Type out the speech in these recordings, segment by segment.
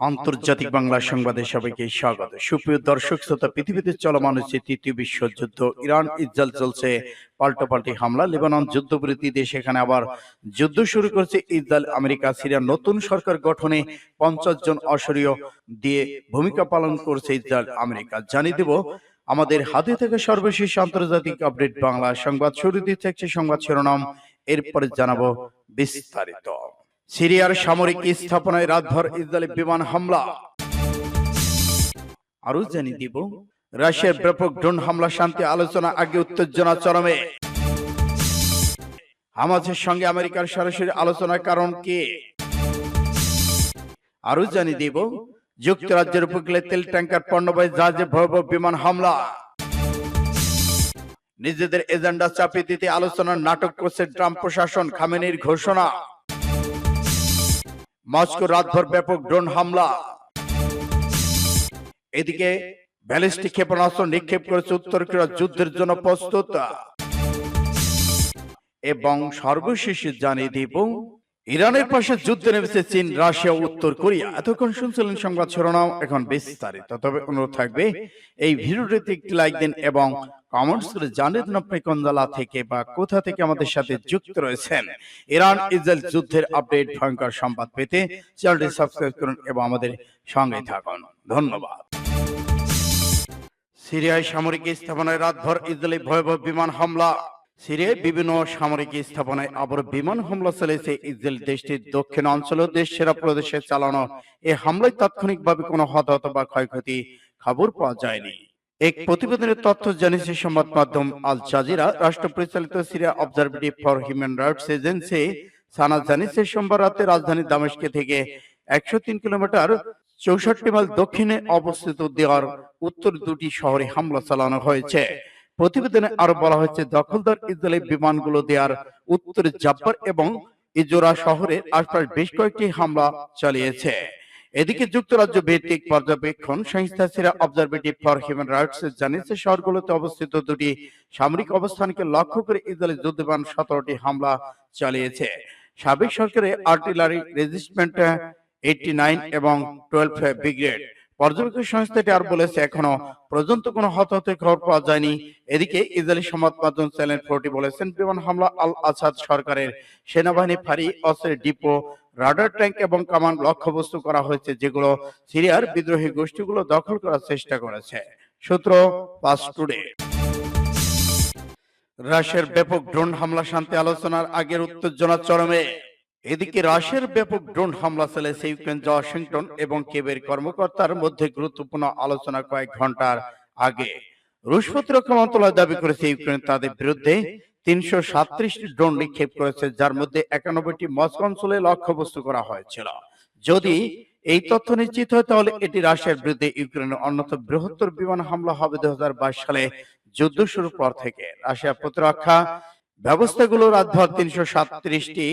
আন্তর্জাতিক বাংলা সংবাদে সবাইকে স্বাগত। সুপ্রিয় দর্শক, শ্রোতা, পৃথিবীতে চলমান হচ্ছে তৃতীয় বিশ্বযুদ্ধ ইরান, ইসরায়েল চলছে পাল্টাপাল্টি হামলা। লেবানন যুদ্ধবিরতিতে সেখানে আবার যুদ্ধ শুরু করেছে ইসরায়েল, আমেরিকা সিরিয়া নতুন সরকার গঠনে পঞ্চাশ জন অসরীয় দিয়ে ভূমিকা পালন করছে ইসরায়েল, আমেরিকা। জানিয়ে দেব, আমাদের হাতে থেকে সর্বশেষ আন্তর্জাতিক আপডেট বাংলা সংবাদ। শুরুতে থাকছে সংবাদ শিরোনাম। এরপরে জানাব বিস্তারিত। সিরিয়ার সামরিক স্থাপনায় রাতভর ইসরায়েলি বিমান হামলা। আরও জানিয়ে দিব, রাশিয়ার ব্যাপক ড্রোন হামলা শান্তি আলোচনা আগে উত্তেজনা চরমে। হামাজের সঙ্গে আমেরিকার সরাসরি আলোচনার কারণ কি? আরও জানিয়ে দিব, যুক্তরাজ্যের উপকূলে তেল ট্যাঙ্কার পণ্যবাহী জাহাজে ভয়াবহ বিমান হামলা। নিজেদের এজেন্ডা চাপিয়ে দিতে আলোচনার নাটক করছে ট্রাম্প প্রশাসন, খামেনির ঘোষণা। মস্কো রাতভর ব্যাপক ড্রোন হামলা। এদিকে ব্যালিস্টিক ক্ষেপণাস্ত্র নিক্ষেপ করেছে উত্তর কোরিয়া যুদ্ধের জন্য প্রস্তুত। এবং সর্বশেষ জানিয়ে দিব ইরানের পাশে যুদ্ধে নেমেছে চীন, রাশিয়া, উত্তর কোরিয়া। এতক্ষণ শুনছিলেন সংবাদ শিরোনাম, এখন বিস্তারিত। তবে অনুরোধ থাকবে, এই ভিডিওটিতে একটি লাইক দিন এবং কমেন্টস করে জানিয়ে দিন আপনি কোন জেলা থেকে বা কোথা থেকে আমাদের সাথে যুক্ত রয়েছেন। ইরান, ইসরায়েল যুদ্ধের আপডেট ভয়ঙ্কর সংবাদ পেতে চ্যানেলটি সাবস্ক্রাইব করুন এবং আমাদের সঙ্গে থাকুন। ধন্যবাদ। সিরিয়ায় সামরিক স্থাপনায় রাতভর ইসরায়েলি ভয়াবহ বিমান হামলা। সিরিয়ায় বিভিন্ন সামরিক স্থাপনায় আবার বিমান হামলা চালিয়েছে ইসরায়েল দেশটির দক্ষিণ অঞ্চল দেশ সেরা প্রদেশে চালানো এই হামলায় তাৎক্ষণিকভাবে কোনো হতাহত বা ক্ষয়ক্ষতি খবর পাওয়া যায়নি। এক প্রতিবেদনের তথ্য জানিয়েছে সংবাদ মাধ্যম আল জাজিরা, রাষ্ট্র পরিচালিত Syria observatory for human rights agency SANA জানিয়েছে, সোমবার রাতে রাজধানী দামেস্কে থেকে একশো তিন কিলোমিটার চৌষট্টি মাইল দক্ষিণে অবস্থিত দেওয়ার উত্তর দুটি শহরে হামলা চালানো হয়েছে। প্রতিবেদনে আরও বলা হয়েছে, দখলদার ইসরায়েলি বিমানগুলো দেওয়ার উত্তরে জাব্বার এবং ইজোরা শহরের আশপাশ বেশ কয়েকটি হামলা চালিয়েছে। এদিকে যুক্তরাজ্য ভিত্তিক পর্যবেক্ষণ সংস্থা সিরা অবজারভেটিভ ফর হিউম্যান রাইটস জানিয়েছে, শহরগুলোতে অবস্থিত দুটি সামরিক অবস্থানকে লক্ষ্য করে ইসরায়েলি যুদ্ধবিমান সতেরোটি হামলা চালিয়েছে। সাবেক সরকারের আর্টিলারি রেজিস্টমেন্ট এইটি নাইন এবং টুয়েলভ ব্রিগেড পর্যবেক্ষণ সংস্থাটি আর বলেছে, এখনও পর্যন্ত কোনো হতাহতের খবর পাওয়া যায়নি। এদিকে ইসরায়েলি সংবাদ মাধ্যম চ্যানেল ফোরটি বলেছেন, বিমান হামলা আল আসাদ সরকারের সেনাবাহিনী ফাঁড়ি, অস্ত্রের ডিপো, রাডার ট্যাঙ্ক এবং কামান লক্ষ্যবস্তু করা হয়েছে, যেগুলো সিরিয়ার বিদ্রোহী গোষ্ঠীগুলো দখল করার চেষ্টা করেছে। সূত্র পাস টুডে। রাশিয়ার ব্যাপক ড্রোন হামলা শান্তি আলোচনার আগের উত্তেজনা চরমে। এদিকে রাশিয়ার ব্যাপক ড্রোন হামলা চালিয়েছে ইউক্রেন, ওয়াশিংটন এবং কেবের কর্মকর্তার মধ্যে গুরুত্বপূর্ণ আলোচনা কয়েক ঘণ্টার আগে। রুশ প্রতিরক্ষা মন্ত্রণালয় দাবি করেছে ইউক্রেন তাদের বিরুদ্ধে তিনশো সাত্রিশটি ড্রোন নিক্ষেপ করেছে, যার মধ্যে একানব্বইটি মস্কো অঞ্চলে লক্ষ্যবস্তু করা হয়েছিল। যদি এই তথ্য নিশ্চিত হয়, তাহলে এটি রাশিয়ার বিরুদ্ধে ইউক্রেনের অন্যতম বৃহত্তর বিমান হামলা হবে দু হাজার বাইশ সালে যুদ্ধ শুরুর পর থেকে। রাশিয়া প্রতিরক্ষা ব্যবস্থাগুলো রাতভর তিনশো সাতত্রিশটি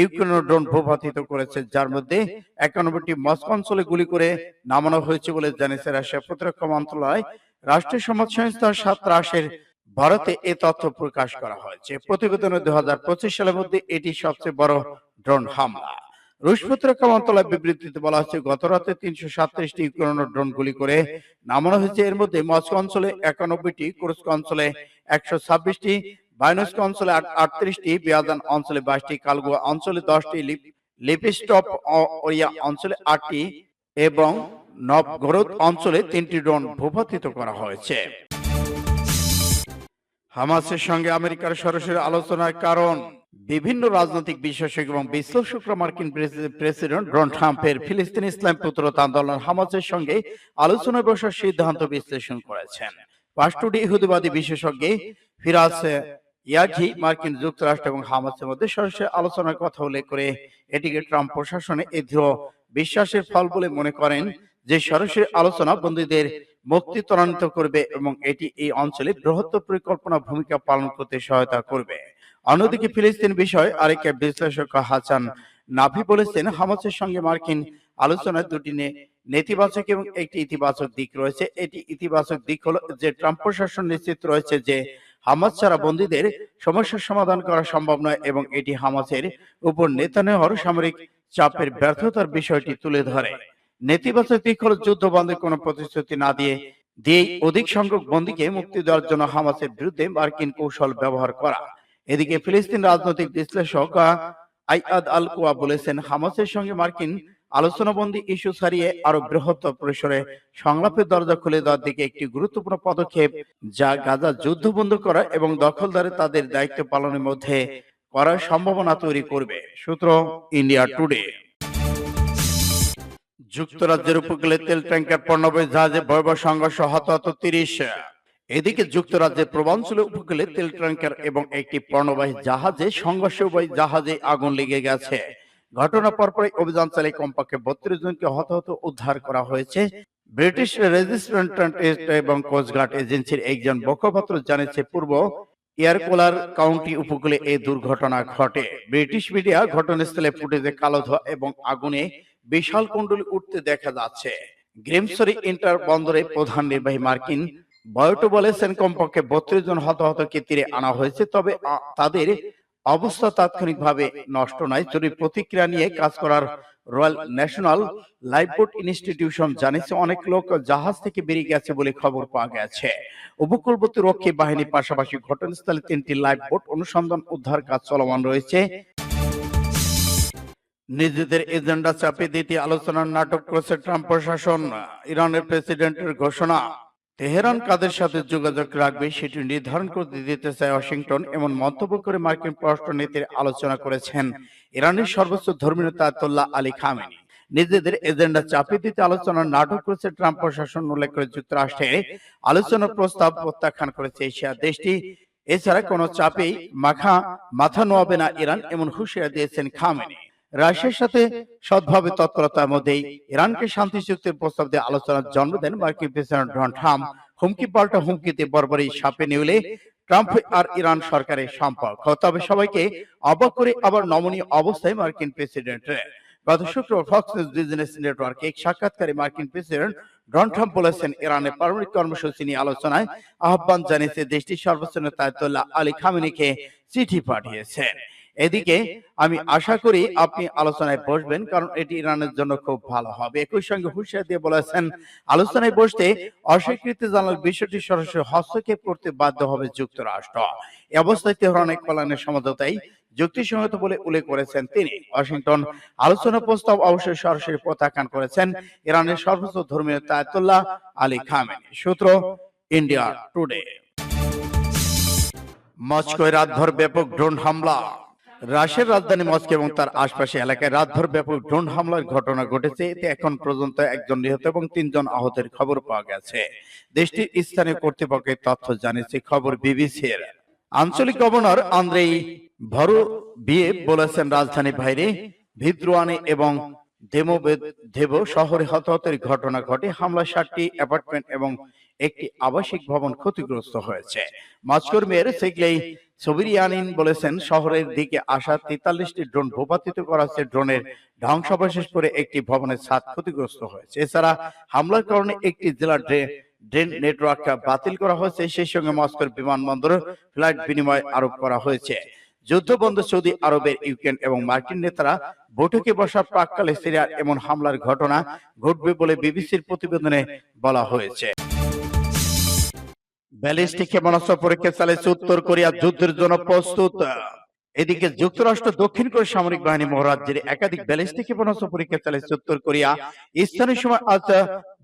ইউক্রেনের ড্রোন ভূপাতিত করেছে, যার মধ্যে একানব্বইটি মস্কো অঞ্চলে গুলি করে নামানো হয়েছে বলে জানিয়েছে রাশিয়া প্রতিরক্ষা মন্ত্রণালয়। রাষ্ট্রীয় সমাজ সংস্থা সাতরাশের ভারতে এ তথ্য প্রকাশ করা হয়েছে। প্রতিবেদনে দু সালের মধ্যে এটি সবচেয়ে বড় ড্রোন হামলা। রুশ প্রতিরক্ষা মন্ত্রণালয় বিবৃতিতে বলা হচ্ছে গত রাতে তিনশো সাতত্রিশটি ইউক্রেনের ড্রোন গুলি করে নামানো হয়েছে। এর মধ্যে মস্কো অঞ্চলে একানব্বইটি, কুরস্ক অঞ্চলে একশো ছাব্বিশটি বায়নস্ক অঞ্চলে আটত্রিশটি বিয়াদান অঞ্চলে বাইশটি কালগুয়া অঞ্চলে দশটি লিপিস্টপ ওরিয়া অঞ্চলে আটটি এবং নবগরদ অঞ্চলে তিনটি ড্রোন ভূপাতিত করা হয়েছে। হামাসের সঙ্গে আমেরিকার সরাসরি আলোচনার কারণ বিভিন্ন রাজনৈতিক বিশেষজ্ঞ এবং বিশ্লেষকরা মার্কিন প্রেসিডেন্ট ডোনাল্ড ট্রাম্পের ফিলিস্তিন ইসলাম পুত্রতা আন্দোলন হামাসের সঙ্গে আলোচনায় বসার সিদ্ধান্ত বিশ্লেষণ করেছেন। পাঁচটি ইহুদিবাদী বিশেষজ্ঞ ফিরাজ ইয়াঘি মার্কিন যুক্তরাষ্ট্র এবং হামাসের মধ্যে সরাসরি আলোচনার কথা উল্লেখ করে এটিকে ট্রাম্প প্রশাসনে এই দৃঢ় বিশ্বাসের ফল বলে মনে করেন যে সরাসরি আলোচনা বন্দীদের মুক্তি ত্বরান্বিত করবে এবং এটি এই অঞ্চলে বৃহত্তর পরিকল্পনা ভূমিকা পালন করতে সহায়তা করবে। অন্যদিকে ফিলিস্তিন বিষয় আরেক বিশ্লেষক হাসান নাভি বলেছেন, হামাসের সঙ্গে মার্কিন আলোচনায় দুটি নেতিবাচক এবং একটি ইতিবাচক দিক রয়েছে। এটি ইতিবাচক দিক হলো যে ট্রাম্প প্রশাসন নিশ্চিত রয়েছে যে হামাস ছাড়া বন্দীদের সমস্যার সমাধান করা সম্ভব নয় এবং এটি হামাসের উপর নেতানেহর সামরিক চাপের ব্যর্থতার বিষয়টি তুলে ধরে। নেতিবাচক দিক হল যুদ্ধ বন্ধের কোনো প্রতিশ্রুতি না দিয়ে দিয়ে অধিক সংখ্যক বন্দীকে মুক্তি দেওয়ার জন্য হামাসের বিরুদ্ধে মার্কিন কৌশল ব্যবহার করা। এদিকে ফিলিস্তিন রাজনৈতিক বিশ্লেষক আইয়াদ আল কুয়া বলেছেন হামাসের সঙ্গে মার্কিন আলোচনাবন্দি ইস্যু ছাড়িয়ে আরও বৃহত্তর পরিসরে সংলাপের দরজা খুলে দেওয়ার দিকে একটি গুরুত্বপূর্ণ পদক্ষেপ যা গাজা যুদ্ধ বন্ধ করা এবং দখলদারে তাদের দায়িত্ব পালনের মধ্যে করার সম্ভাবনা তৈরি করবে। সূত্র ইন্ডিয়া টুডে। যুক্তরাজ্যের উপকূলে তেল ট্যাঙ্কার পণ্যবাহী জাহাজে ভয়াবহ সংঘর্ষ হতাহত তিরিশ। এদিকে যুক্তরাজ্যের পূর্বাঞ্চলের উপকূলে তেল ট্যাঙ্কার এবং একটি পণ্যবাহী জাহাজে সংঘর্ষ জাহাজে আগুন লেগে গেছে। ঘটনা পরপরই অভিযান চালিয়ে কমপক্ষে বত্রিশ জনকে হতাহত উদ্ধার করা হয়েছে। ব্রিটিশ রেজিস্ট্রেন্ট এবং কোস্টগার্ড এজেন্সির একজন মুখপাত্র জানিয়েছে, পূর্ব এয়ারকোলার কাউন্টি উপকূলে এই দুর্ঘটনা ঘটে। ব্রিটিশ মিডিয়া ঘটনাস্থলে ফুটেজে কালো ধোয়া এবং আগুনে বিশাল কুণ্ডলী উঠতে দেখা যাচ্ছে। গ্রিমসরি ইন্টার বন্দরে প্রধান নির্বাহী মার্কিন বয়টো বলেছেন কমপক্ষে বত্রিশ জন হতাহতকে তীরে আনা হয়েছে, তবে তাদের অবস্থা তাৎক্ষণিকভাবে নষ্ট নয়। জরুরি প্রতিক্রিয়া নিয়ে কাজ করার রয়্যাল ন্যাশনাল লাইফবোট ইনস্টিটিউশন জানিয়েছে, অনেক লোক জাহাজ থেকে বেরিয়ে গেছে বলে খবর পাওয়া গেছে। উপকূলবর্তী রক্ষী বাহিনীর পাশাপাশি ঘটনাস্থলে তিনটি লাইফবোট অনুসন্ধান উদ্ধার কাজ চলমান রয়েছে। নিজেদের এজেন্ডা চাপিয়ে দিতে আলোচনার নাটক করেছে ট্রাম্প প্রশাসন। ইরানের প্রেসিডেন্টের ঘোষণা। তেহরান কাদের সাথে যোগাযোগ রাখবে সেটি নির্ধারণ করতে দিতে চায় ওয়াশিংটন এমন মন্তব্য করে মার্কিন পররাষ্ট্রনীতির আলোচনা করেছেন ইরানের সর্বোচ্চ ধর্মীয় তায়তুল্লাহ আলী খামেনি। নিজেদের এজেন্ডা চাপিয়ে দিতে আলোচনার নাটক করেছে ট্রাম্প প্রশাসন উল্লেখ করে যুক্তরাষ্ট্রে। আলোচনার প্রস্তাব প্রত্যাখ্যান করেছে এশিয়া দেশটি। এছাড়া কোনো চাপেই মাখা মাথা নোয়াবে না ইরান এমন হুঁশিয়ার দিয়েছেন খামেনি। রাশিয়ার সাথে সদ্ভাবে তৎপরতার মধ্যেই ইরানকে শান্তি চুক্তির প্রস্তাব দিয়ে আলোচনার জন্ম দেন মার্কিন প্রেসিডেন্ট ডোনাল্ড ট্রাম্প। হুমকি পাল্টা হুমকিতে বরবরই সাপে নিউলে ট্রাম্প আর ইরান সরকারের সম্পর্ক। তবে সবাইকে অবাক করে আবার নমনীয় অবস্থায় মার্কিন প্রেসিডেন্ট গত শুক্রবার ফক্স নিউজ বিজনেস নেটওয়ার্কে এক সাক্ষাৎকারে মার্কিন প্রেসিডেন্ট ডোনাল্ড ট্রাম্প বলেছেন ইরানের পারমাণবিক কর্মসূচি নিয়ে আলোচনায় আহ্বান জানিয়েছে দেশটির সর্বোচ্চ নেতা আলী খামেনিকে চিঠি পাঠিয়েছেন এদিকে আমি আশা করি আপনি আলোচনায় বসবেন কারণ এটি ইরানের জন্য খুব ভালো হবে। একই সঙ্গে হুঁশিয়ার দিয়ে বলেছেন আলোচনায় বসতে অস্বীকৃতি জানার বিষয়টি সরাসরি হস্তক্ষেপ করতে বাধ্য হবে যুক্তরাষ্ট্র। এ অবস্থায় তেহরানের কল্যাণের সমঝোতাই যুক্তিসঙ্গত বলে উল্লেখ করেছেন তিনি। ওয়াশিংটন আলোচনা প্রস্তাব অবশ্যই সরাসরি প্রত্যাখ্যান করেছেন ইরানের সর্বোচ্চ ধর্মীয় তায়তুল্লাহ আলী খামেনি। সূত্র ইন্ডিয়া টুডে। মস্কোয় রাতভর ব্যাপক ড্রোন হামলা। রাশিয়ার রাজধানী মস্কো এবং তার আশপাশে এলাকায় রাতভর ব্যাপক ড্রোন হামলার ঘটনা ঘটেছে। এতে এখন পর্যন্ত একজন নিহত এবং তিনজন আহতের খবর পাওয়া গেছে। দেশটির স্থানীয় কর্তৃপক্ষের তথ্য জানিয়েছে খবর বিবিসির। আঞ্চলিক গভর্নর আন্দ্রেই ভরো বিয়ে বলেছেন, রাজধানী বাইরে ভিদ্রোয়ানি এবং দেব শহরে হতাহতের ঘটনা ঘটে। হামলা ষাটটি অ্যাপার্টমেন্ট এবং একটি আবাসিক ভবন ক্ষতিগ্রস্ত হয়েছে। মস্কোর সেগলেই সোবিরিয়ানিন বলেছেন, শহরের দিকে আসা তেতাল্লিশটি ড্রোন ভূপাতিত করা হচ্ছে ড্রোনের ধ্বংসাবশেষ করে একটি ভবনের ছাদ ক্ষতিগ্রস্ত হয়েছে। এছাড়া হামলার কারণে একটি জেলার ড্রেন নেটওয়ার্ক বাতিল করা হয়েছে। সেই সঙ্গে মস্কোর বিমানবন্দরে ফ্লাইট বিনিময় আরোপ করা হয়েছে। যুদ্ধবন্ধ সৌদি আরবের ইউক্রেন এবং মার্কিন নেতারা বৈঠকে বসার প্রাককালে সিরিয়ার এমন হামলার ঘটনা ঘটবে বলে বিবিসির প্রতিবেদনে বলা হয়েছে। ব্যালিস্টিক ক্ষেপণাস্ত্র পরীক্ষা চালিয়েছে উত্তর কোরিয়া যুদ্ধের জন্য প্রস্তুত। এদিকে যুক্তরাষ্ট্র দক্ষিণ কোরিয়া সামরিক বাহিনী মহারাজ্যের একাধিক ব্যালিস্টিক ক্ষেপণাস্ত্র পরীক্ষা চালিয়েছে উত্তর কোরিয়া স্থানীয় সময় আজ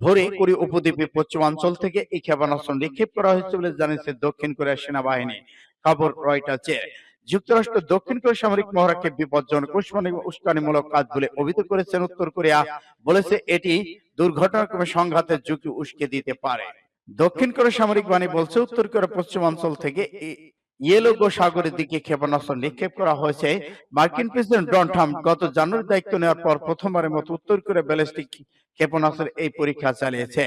ভোরে কোরিয়া উপদ্বীপের পশ্চিমাঞ্চল থেকে এই ক্ষেপণাস্ত্র নিক্ষেপ করা হয়েছে বলে জানিয়েছে দক্ষিণ কোরিয়ার সেনাবাহিনী। খবর রয়টার্সের। যুক্তরাষ্ট্র দক্ষিণ কোরিয়া সামরিক মহড়াকে বিপজ্জনক উস্কানি- উস্কানিমূলক কাজ বলে অভিযোগ করেছেন উত্তর কোরিয়া। বলেছে এটি দুর্ঘটনাক্রমে সংঘাতের ঝুঁকি উস্কে দিতে পারে দক্ষিণ কোরিয়া সামরিক বাহিনী বলছে উত্তর কোরিয়া পশ্চিমাঞ্চল থেকে ইয়েলোগো সাগরের দিকে ক্ষেপণাস্ত্র নিক্ষেপ করা হয়েছে। মার্কিন প্রেসিডেন্ট ডোনাল্ড ট্রাম্প গত জানুয়ারি দায়িত্ব নেওয়ার পর প্রথমবারের মতো উত্তর কোরিয়া ব্যালিস্টিক ক্ষেপণাস্ত্রের এই পরীক্ষা চালিয়েছে।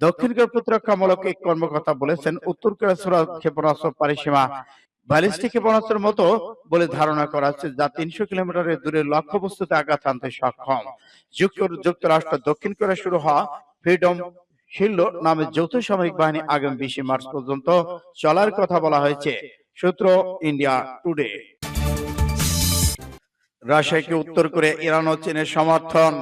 দক্ষিণ কোরিয়া প্রতিরক্ষামূলক এক কর্মকর্তা বলেছেন উত্তর কোরিয়া ক্ষেপণাস্ত্র পরিসীমা ব্যালিস্টিক ক্ষেপণাস্ত্রের মতো বলে ধারণা করা হচ্ছে যা তিনশো কিলোমিটারের দূরে লক্ষ্যবস্তুতে আঘাত আনতে সক্ষম। যুক্ত- যুক্তরাষ্ট্র দক্ষিণ কোরিয়া শুরু হওয়া ফ্রিডম শিল্ড নামে যৌথ সামরিক বাহিনী আগামী বিশে মার্চ পর্যন্ত চলার কথা বলা হয়েছে। সূত্র ইন্ডিয়া টুডে। রাশিয়াকে উত্তর করে ইরান ও চীনের সমর্থন।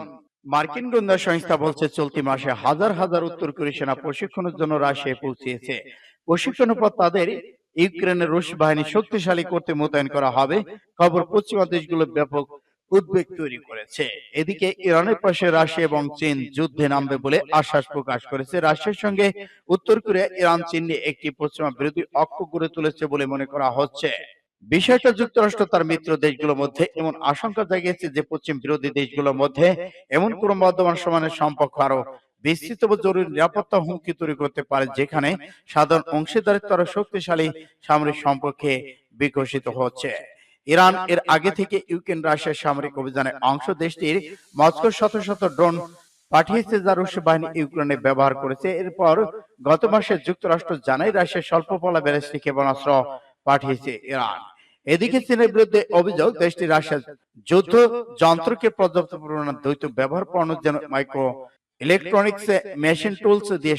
মার্কিন গোয়েন্দা সংস্থা বলছে চলতি মাসে হাজার হাজার উত্তর কোরীয় সেনা প্রশিক্ষণের জন্য রাশিয়ায় পৌঁছেছে প্রশিক্ষণের পর তাদের ইউক্রেনের রুশ বাহিনী শক্তিশালী করতে মোতায়েন করা হবে। খবর পশ্চিমা দেশগুলো ব্যাপক উদ্বেগ তৈরি করেছে। এদিকে ইরানের পাশে রাশিয়া এবং চীন যুদ্ধে নামবে বলে আশ্বাস প্রকাশ করেছে। রাশিয়ার সঙ্গে উত্তর কোরিয়া, ইরান, চীন নিয়ে একটি পশ্চিমা বিরোধী অক্ষ গড়ে তুলেছে বলে মনে করা হচ্ছে। বিষয়টা যুক্তরাষ্ট্র তার মিত্র দেশগুলোর মধ্যে এমন আশঙ্কা জাগিয়েছে যে পশ্চিম বিরোধী দেশগুলোর মধ্যে এমন ক্রমবর্ধমান সমানের সম্পর্ক আরও বিস্তৃত জরুরি নিরাপত্তা হুমকি তৈরি করতে পারে, যেখানে সাধারণ অংশীদারিত্ব আরও শক্তিশালী সামরিক সম্পর্কে বিকশিত হচ্ছে। ইরান এর আগে থেকে ইউক্রেন রাশিয়ার সামরিক অভিযানের অংশ দেশটির মস্কো শত শত ড্রোন পাঠিয়েছে যা রুশ বাহিনী ইউক্রেনে ব্যবহার করেছে। এরপর গত মাসে যুক্তরাষ্ট্র জানায় রাশিয়া স্বল্প পলা ব্যালিস্টিক ক্ষেপণাস্ত্র পাঠিয়েছে ইরান। এদিকে চীনের বিরুদ্ধে অভিযোগ দেশটি রাশিয়ার যুদ্ধ যন্ত্রকে পর্যাপ্ত পরিমাণে দ্বৈত ব্যবহার করানোর জন্য মাইক্রো ইলেকট্রনিক্স মেশিন টুলস দিয়ে